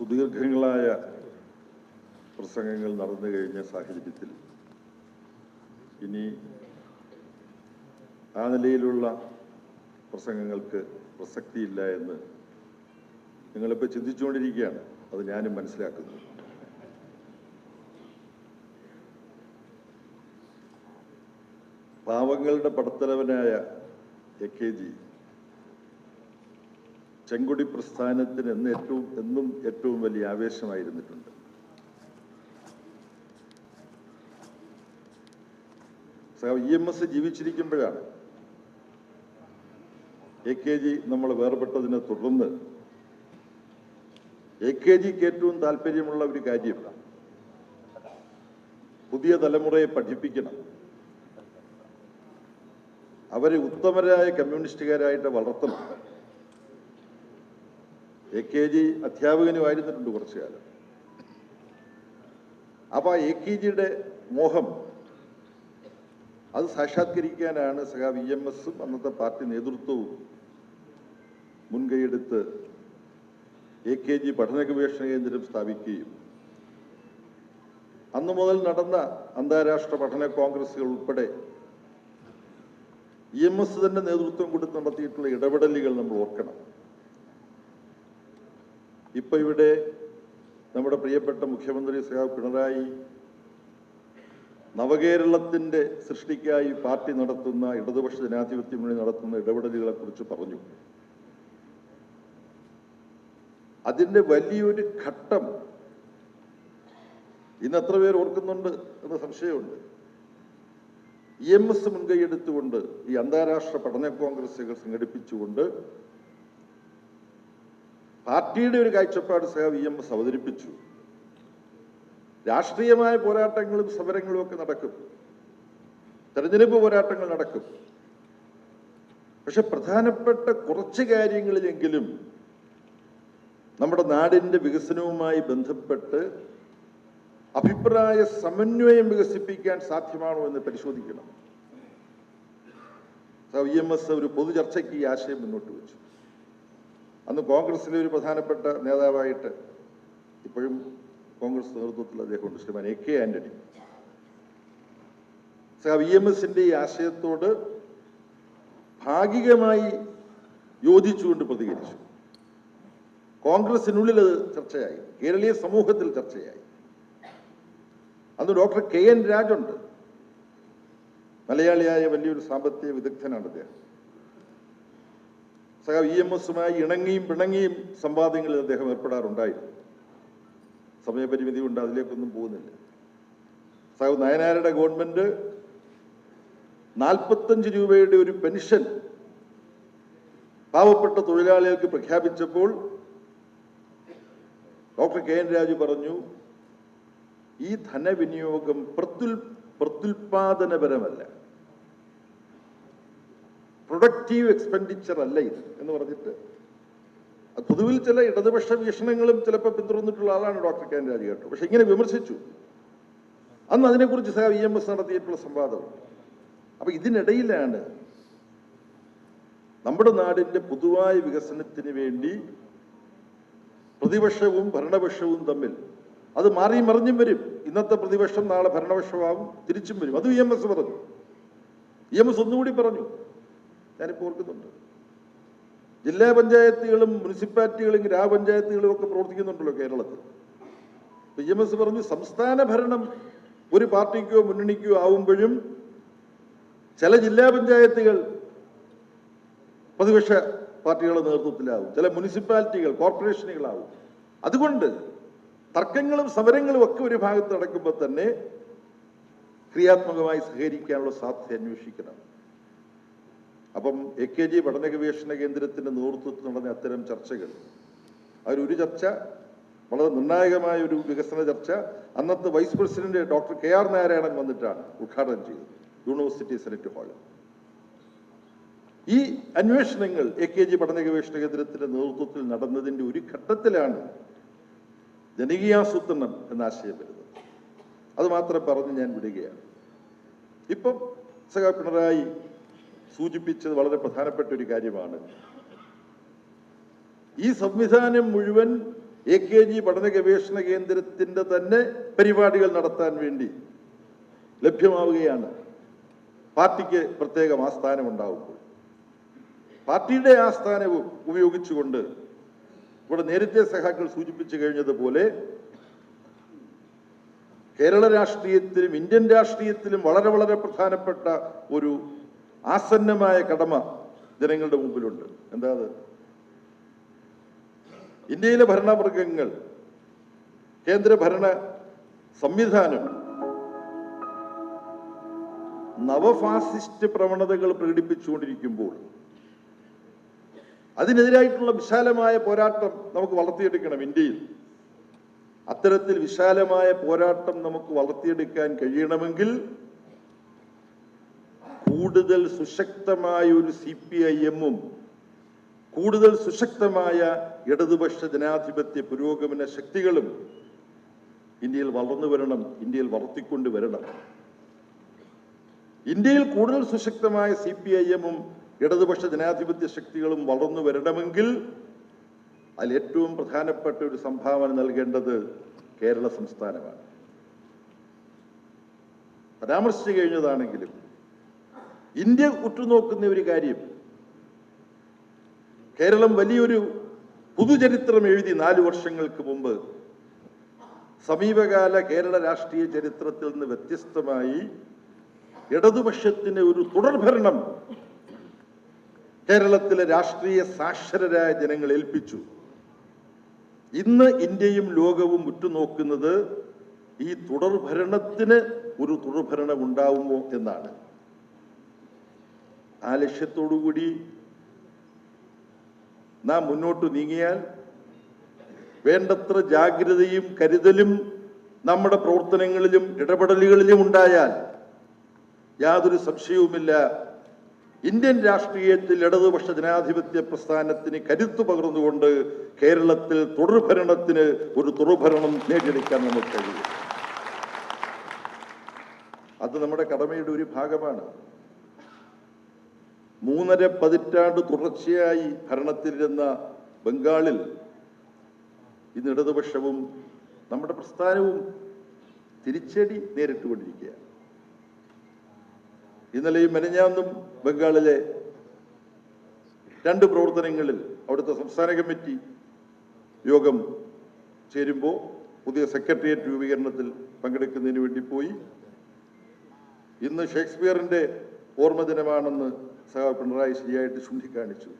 സുദീർഘങ്ങളായ പ്രസംഗങ്ങൾ നടന്നു കഴിഞ്ഞ സാഹചര്യത്തിൽ ഇനി ആ നിലയിലുള്ള പ്രസംഗങ്ങൾക്ക് പ്രസക്തിയില്ല എന്ന് നിങ്ങളിപ്പോൾ ചിന്തിച്ചുകൊണ്ടിരിക്കുകയാണ്. അത് ഞാനും മനസ്സിലാക്കുന്നു. പാവങ്ങളുടെ പടത്തലവനായ എ കെ ജി ചെങ്കൊടി പ്രസ്ഥാനത്തിന് എന്ന് ഏറ്റവും എന്നും ഏറ്റവും വലിയ ആവേശമായിരുന്നിട്ടുണ്ട്. ഇ എം എസ് ജീവിച്ചിരിക്കുമ്പോഴാണ് എ കെ ജി നമ്മൾ വേർപെട്ടതിനെ തുടർന്ന് എ കെ ജിക്ക് ഏറ്റവും താല്പര്യമുള്ള ഒരു കാര്യം പുതിയ തലമുറയെ പഠിപ്പിക്കണം. അവരെ ഉത്തമരായ കമ്മ്യൂണിസ്റ്റുകാരായിട്ട് വളർത്തണം. എ കെ ജി അധ്യാപകനുമായിരുന്നിട്ടുണ്ട് കുറച്ചു കാലം അപ്പൊ എ കെ ജിയുടെ മോഹം അത് സാക്ഷാത്കരിക്കാനാണ് സഖാ വി എം എസും അന്നത്തെ പാർട്ടി നേതൃത്വവും മുൻകൈയെടുത്ത് എ കെ ജി പഠന ഗവേഷണ കേന്ദ്രം സ്ഥാപിക്കുകയും അന്നു മുതൽ നടന്ന അന്താരാഷ്ട്ര പഠന കോൺഗ്രസുകൾ ഉൾപ്പെടെ ഇ എം എസ് തന്നെ നേതൃത്വം കൊടുത്ത് നടത്തിയിട്ടുള്ള ഇടപെടലുകൾ നമ്മൾ ഓർക്കണം. ഇപ്പൊ ഇവിടെ നമ്മുടെ പ്രിയപ്പെട്ട മുഖ്യമന്ത്രി ശ്രീ പിണറായി നവകേരളത്തിന്റെ സൃഷ്ടിക്കായി പാർട്ടി നടത്തുന്ന ഇടതുപക്ഷ ജനാധിപത്യ മുന്നണി നടത്തുന്ന ഇടപെടലുകളെക്കുറിച്ച് പറഞ്ഞു. അതിന്റെ വലിയൊരു ഘട്ടം ഇന്ന് എത്ര പേർ ഓർക്കുന്നുണ്ട് എന്ന സംശയമുണ്ട്. ഇ എം എസ് മുൻകൈയെടുത്തുകൊണ്ട് ഈ അന്താരാഷ്ട്ര പഠന കോൺഗ്രസുകൾ സംഘടിപ്പിച്ചുകൊണ്ട് പാർട്ടിയുടെ ഒരു കാഴ്ചപ്പാട് സഹ വി എം എസ് അവതരിപ്പിച്ചു. രാഷ്ട്രീയമായ പോരാട്ടങ്ങളും സമരങ്ങളും ഒക്കെ നടക്കും. തെരഞ്ഞെടുപ്പ് പോരാട്ടങ്ങൾ നടക്കും. പക്ഷെ പ്രധാനപ്പെട്ട കുറച്ച് കാര്യങ്ങളിലെങ്കിലും നമ്മുടെ നാടിന്റെ വികസനവുമായി ബന്ധപ്പെട്ട് അഭിപ്രായ സമന്വയം വികസിപ്പിക്കാൻ സാധ്യമാണോ എന്ന് പരിശോധിക്കണം. ഇ എം എസ് ഒരു പൊതുചർച്ചയ്ക്ക് ഈ ആശയം മുന്നോട്ട് വെച്ചു. അന്ന് കോൺഗ്രസിലെ ഒരു പ്രധാനപ്പെട്ട നേതാവായിട്ട് ഇപ്പോഴും കോൺഗ്രസ് നേതൃത്വത്തിൽ അദ്ദേഹമുണ്ട് ശ്രീമാൻ A K Antony. V M എസിന്റെ ഈ ആശയത്തോട് ഭാഗികമായി യോജിച്ചുകൊണ്ട് പ്രതികരിച്ചു. കോൺഗ്രസിനുള്ളിൽ അത് ചർച്ചയായി കേരളീയ സമൂഹത്തിൽ ചർച്ചയായി. അന്ന് ഡോക്ടർ കെ എൻ രാജുണ്ട്. മലയാളിയായ വലിയൊരു സാമ്പത്തിക വിദഗ്ധനാണ് അദ്ദേഹം. സഹ ഇ എം എസുമായി ഇണങ്ങിയും പിണങ്ങിയും സംവാദങ്ങളിൽ അദ്ദേഹം ഏർപ്പെടാറുണ്ടായിരുന്നു. സമയപരിമിതി കൊണ്ട് അതിലേക്കൊന്നും പോകുന്നില്ല. സഹ നയനാരുടെ ഗവൺമെന്റ് നാൽപ്പത്തഞ്ച് രൂപയുടെ ഒരു പെൻഷൻ പാവപ്പെട്ട തൊഴിലാളികൾക്ക് പ്രഖ്യാപിച്ചപ്പോൾ ഡോക്ടർ കെ എൻ രാജു പറഞ്ഞു ഈ ധനവിനിയോഗം പ്രത്യുൽ പ്രത്യുൽപാദനപരമല്ല. പ്രൊഡക്റ്റീവ് എക്സ്പെൻഡിച്ചർ അല്ല ഇത് എന്ന് പറഞ്ഞിട്ട് പൊതുവിൽ ചില ഇടതുപക്ഷ വീക്ഷണങ്ങളും ചിലപ്പോൾ പിന്തുടർന്നിട്ടുള്ള ആളാണ് ഡോക്ടർ കെ എൻ രാജു കേട്ടോ പക്ഷെ ഇങ്ങനെ വിമർശിച്ചു. അന്ന് അതിനെക്കുറിച്ച് സഹ ഇ എം എസ് നടത്തിയിട്ടുള്ള സംവാദം. അപ്പൊ ഇതിനിടയിലാണ് നമ്മുടെ നാടിന്റെ പൊതുവായ വികസനത്തിന് വേണ്ടി പ്രതിപക്ഷവും ഭരണപക്ഷവും തമ്മിൽ അത് മാറി മറിഞ്ഞും വരും. ഇന്നത്തെ പ്രതിപക്ഷം നാളെ ഭരണപക്ഷമാവും തിരിച്ചും വരും. അത് ഇ എം എസ് പറഞ്ഞു. ഇ എം എസ് ഒന്നുകൂടി പറഞ്ഞു. ഞാനിപ്പോൾ ഓർക്കുന്നുണ്ട്. ജില്ലാ പഞ്ചായത്തുകളും മുനിസിപ്പാലിറ്റികളും ഗ്രാമപഞ്ചായത്തുകളും ഒക്കെ പ്രവർത്തിക്കുന്നുണ്ടല്ലോ കേരളത്തിൽ. പി എം എസ് പറഞ്ഞു സംസ്ഥാന ഭരണം ഒരു പാർട്ടിക്കോ മുന്നണിക്കോ ആവുമ്പോഴും ചില ജില്ലാ പഞ്ചായത്തുകൾ പ്രതിപക്ഷ പാർട്ടികളുടെ നേതൃത്വത്തിലാവും. ചില മുനിസിപ്പാലിറ്റികൾ കോർപ്പറേഷനുകളാവും. അതുകൊണ്ട് തർക്കങ്ങളും സമരങ്ങളും ഒക്കെ ഒരു ഭാഗത്ത് നടക്കുമ്പോൾ തന്നെ ക്രിയാത്മകമായി സഹകരിക്കാനുള്ള സാധ്യത അന്വേഷിക്കണം. അപ്പം എ കെ ജി പഠന ഗവേഷണ കേന്ദ്രത്തിന്റെ നേതൃത്വത്തിൽ നടന്ന അത്തരം ചർച്ചകൾ. അതിലൊരു ചർച്ച വളരെ നിർണായകമായ ഒരു വികസന ചർച്ച. അന്നത്തെ vice president doctor K R Narayanan വന്നിട്ടാണ് ഉദ്ഘാടനം ചെയ്തത്. യൂണിവേഴ്സിറ്റി സെനറ്റ് ഹാളിൽ ഈ അന്വേഷണങ്ങൾ എ കെ ജി പഠന ഗവേഷണ കേന്ദ്രത്തിന്റെ നേതൃത്വത്തിൽ നടന്നതിന്റെ ഒരു ഘട്ടത്തിലാണ് ജനകീയാസൂത്രണം എന്ന ആശയം വരുന്നത്. അത് മാത്രം പറഞ്ഞ് ഞാൻ വിടുകയാണ്. ഇപ്പം സഖാ പിണറായി സൂചിപ്പിച്ചത് വളരെ പ്രധാനപ്പെട്ട ഒരു കാര്യമാണ്. ഈ സംവിധാനം മുഴുവൻ എ കെ ജി പഠന ഗവേഷണ കേന്ദ്രത്തിന്റെ തന്നെ പരിപാടികൾ നടത്താൻ വേണ്ടി ലഭ്യമാവുകയാണ്. പാർട്ടിക്ക് പ്രത്യേകം ആസ്ഥാനം ഉണ്ടാവുമ്പോൾ പാർട്ടിയുടെ ആസ്ഥാനവും ഉപയോഗിച്ചുകൊണ്ട് ഇവിടെ നേരത്തെ സഖാക്കൾ സൂചിപ്പിച്ചു കഴിഞ്ഞതുപോലെ കേരള രാഷ്ട്രീയത്തിലും ഇന്ത്യൻ രാഷ്ട്രീയത്തിലും വളരെ വളരെ പ്രധാനപ്പെട്ട ഒരു ആസന്നമായ കടമ ജനങ്ങളുടെ മുമ്പിലുണ്ട്. എന്താ അത്? ഇന്ത്യയിലെ ഭരണവർഗങ്ങൾ കേന്ദ്ര ഭരണ സംവിധാനം നവഫാസിസ്റ്റ് പ്രവണതകൾ പ്രകടിപ്പിച്ചുകൊണ്ടിരിക്കുമ്പോൾ അതിനെതിരായിട്ടുള്ള വിശാലമായ പോരാട്ടം നമുക്ക് വളർത്തിയെടുക്കണം ഇന്ത്യയിൽ. അത്തരത്തിൽ വിശാലമായ പോരാട്ടം നമുക്ക് വളർത്തിയെടുക്കാൻ കഴിയണമെങ്കിൽ കൂടുതൽ സുശക്തമായ ഒരു സി പി ഐ എമ്മും കൂടുതൽ സുശക്തമായ ഇടതുപക്ഷ ജനാധിപത്യ പുരോഗമന ശക്തികളും ഇന്ത്യയിൽ വളർന്നു വരണം ഇന്ത്യയിൽ വളർത്തിക്കൊണ്ട് വരണം. ഇന്ത്യയിൽ കൂടുതൽ സുശക്തമായ സി പി ഐ എമ്മും ഇടതുപക്ഷ ജനാധിപത്യ ശക്തികളും വളർന്നു വരണമെങ്കിൽ അതിൽ ഏറ്റവും പ്രധാനപ്പെട്ട ഒരു സംഭാവന നൽകേണ്ടത് കേരള സംസ്ഥാനമാണ്. പരാമർശിച്ചു കഴിഞ്ഞതാണെങ്കിലും ഇന്ത്യ ഉറ്റുനോക്കുന്ന ഒരു കാര്യം. കേരളം വലിയൊരു പുതുചരിത്രം എഴുതി നാല് വർഷങ്ങൾക്ക് മുമ്പ് സമീപകാല കേരള രാഷ്ട്രീയ ചരിത്രത്തിൽ നിന്ന് വ്യത്യസ്തമായി ഇടതുപക്ഷത്തിന് ഒരു തുടർഭരണം കേരളത്തിലെ രാഷ്ട്രീയ സാക്ഷരരായ ജനങ്ങൾ ഏൽപ്പിച്ചു. ഇന്ന് ഇന്ത്യയും ലോകവും ഉറ്റുനോക്കുന്നത് ഈ തുടർഭരണത്തിന് ഒരു തുടർഭരണം ഉണ്ടാവുമോ എന്നാണ്. ആ ലക്ഷ്യത്തോടുകൂടി നാം മുന്നോട്ട് നീങ്ങിയാൽ വേണ്ടത്ര ജാഗ്രതയും കരുതലും നമ്മുടെ പ്രവർത്തനങ്ങളിലും ഇടപെടലുകളിലും ഉണ്ടായാൽ യാതൊരു സംശയവുമില്ല. ഇന്ത്യൻ രാഷ്ട്രീയത്തിൽ ഇടതുപക്ഷ ജനാധിപത്യ പ്രസ്ഥാനത്തിന് കരുത്തു പകർന്നുകൊണ്ട് കേരളത്തിൽ തുടർഭരണത്തിന് ഒരു തുടർഭരണം നേടിയെടുക്കാൻ നമുക്ക് കഴിയും. അത് നമ്മുടെ കടമയുടെ ഒരു ഭാഗമാണ്. മൂന്നര പതിറ്റാണ്ട് തുടർച്ചയായി ഭരണത്തിലിരുന്ന ബംഗാളിൽ ഇന്ന് ഇടതുപക്ഷവും നമ്മുടെ പ്രസ്ഥാനവും തിരിച്ചടി നേരിട്ടുകൊണ്ടിരിക്കുകയാണ് ഇന്നലെയും മെനഞ്ഞാന്നും ബംഗാളിലെ രണ്ട് പ്രവർത്തനങ്ങളിൽ അവിടുത്തെ സംസ്ഥാന കമ്മിറ്റി യോഗം ചേരുമ്പോൾ പുതിയ സെക്രട്ടേറിയറ്റ് രൂപീകരണത്തിൽ പങ്കെടുക്കുന്നതിന് വേണ്ടി പോയി. ഇന്ന് ഷേക്സ്പിയറിന്റെ ഓർമ്മ ദിനമാണെന്ന് സഹ പിണറായി ശരിയായിട്ട് ചൂണ്ടിക്കാണിച്ചു.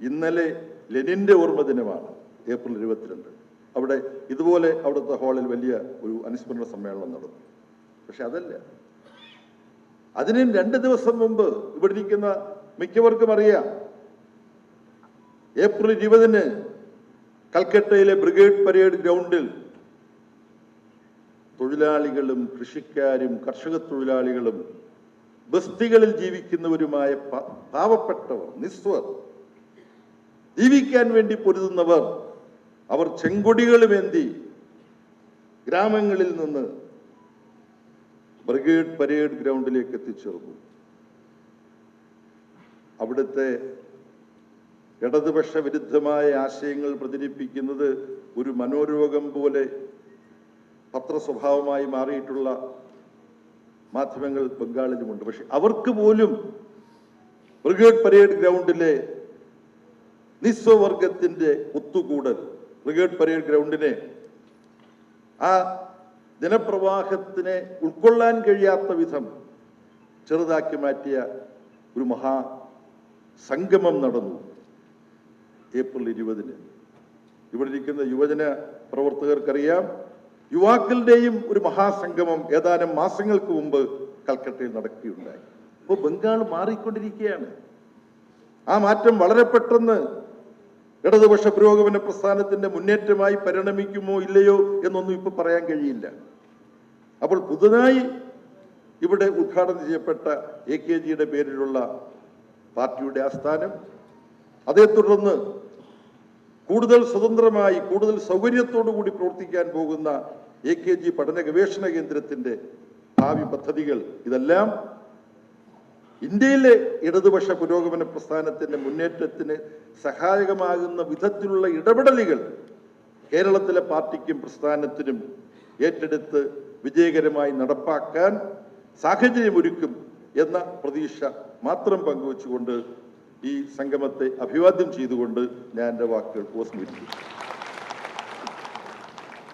ഇന്നലെ ലെനിന്റെ ഓർമ്മ ദിനമാണ് ഏപ്രിൽ ഇരുപത്തിരണ്ട്. അവിടെ ഇതുപോലെ അവിടുത്തെ ഹാളിൽ വലിയ ഒരു അനുസ്മരണ സമ്മേളനം നടന്നു. പക്ഷെ അതല്ല. അതിനും രണ്ട് ദിവസം മുമ്പ് ഇവിടെ ഇരിക്കുന്ന മിക്കവർക്കും അറിയാം ഏപ്രിൽ ഇരുപതിന് കൽക്കട്ടയിലെ ബ്രിഗേഡ് പരേഡ് ഗ്രൗണ്ടിൽ തൊഴിലാളികളും കൃഷിക്കാരും കർഷക തൊഴിലാളികളും ബസ്തികളിൽ ജീവിക്കുന്നവരുമായ പാവപ്പെട്ടവർ നിസ്വർ ജീവിക്കാൻ വേണ്ടി പൊരുതുന്നവർ അവർ ചെങ്കൊടികളുമേന്തി ഗ്രാമങ്ങളിൽ നിന്ന് ബ്രിഗേഡ് പരേഡ് ഗ്രൗണ്ടിലേക്ക് എത്തിച്ചേർന്നു. അവിടുത്തെ ഇടതുപക്ഷ വിരുദ്ധമായ ആശയങ്ങൾ പ്രചരിപ്പിക്കുന്നത് ഒരു മനോരോഗം പോലെ പത്രസ്വഭാവമായി മാറിയിട്ടുള്ള മാധ്യമങ്ങൾ ബംഗാളിലുമുണ്ട്. പക്ഷെ അവർക്ക് പോലും ബ്രിഗേഡ് പരേഡ് ഗ്രൗണ്ടിലെ നിസ്വവർഗത്തിന്റെ ഒത്തുകൂടൽ ബ്രിഗേഡ് പരേഡ് ഗ്രൗണ്ടിനെ ആ ജനപ്രവാഹത്തിനെ ഉൾക്കൊള്ളാൻ കഴിയാത്ത വിധം ചെറുതാക്കി മാറ്റിയ ഒരു മഹാ സംഗമം നടന്നു ഏപ്രിൽ ഇരുപതിന്. ഇവിടെ ഇരിക്കുന്ന യുവജന പ്രവർത്തകർക്കറിയാം യുവാക്കളുടെയും ഒരു മഹാസംഗമം ഏതാനും മാസങ്ങൾക്ക് മുമ്പ് കൽക്കട്ടയിൽ നടക്കുകയുണ്ടായി. ഇപ്പോൾ ബംഗാൾ മാറിക്കൊണ്ടിരിക്കുകയാണ്. ആ മാറ്റം വളരെ പെട്ടെന്ന് ഇടതുപക്ഷ പുരോഗമന പ്രസ്ഥാനത്തിന്റെ മുന്നേറ്റമായി പരിണമിക്കുമോ ഇല്ലയോ എന്നൊന്നും ഇപ്പോൾ പറയാൻ കഴിയില്ല. അപ്പോൾ പുതുതായി ഇവിടെ ഉദ്ഘാടനം ചെയ്യപ്പെട്ട എ കെ ജിയുടെ പേരിലുള്ള പാർട്ടിയുടെ ആസ്ഥാനം അതേ തുടർന്ന് കൂടുതൽ സ്വതന്ത്രമായി കൂടുതൽ സൗകര്യത്തോടു കൂടി പ്രവർത്തിക്കാൻ പോകുന്ന എ കെ ജി പഠന ഗവേഷണ കേന്ദ്രത്തിന്റെ ഭാവി പദ്ധതികൾ ഇതെല്ലാം ഇന്ത്യയിലെ ഇടതുപക്ഷ പുരോഗമന പ്രസ്ഥാനത്തിന്റെ മുന്നേറ്റത്തിന് സഹായകമാകുന്ന വിധത്തിലുള്ള ഇടപെടലുകൾ കേരളത്തിലെ പാർട്ടിക്കും പ്രസ്ഥാനത്തിനും ഏറ്റെടുത്ത് വിജയകരമായി നടപ്പാക്കാൻ സാഹചര്യമൊരുക്കും എന്ന പ്രതീക്ഷ മാത്രം പങ്കുവച്ചുകൊണ്ട് ഈ സംഗമത്തെ അഭിവാദ്യം ചെയ്തുകൊണ്ട് ഞാൻ എന്റെ വാക്കുകൾ ഉപസ്മരിക്കുന്നു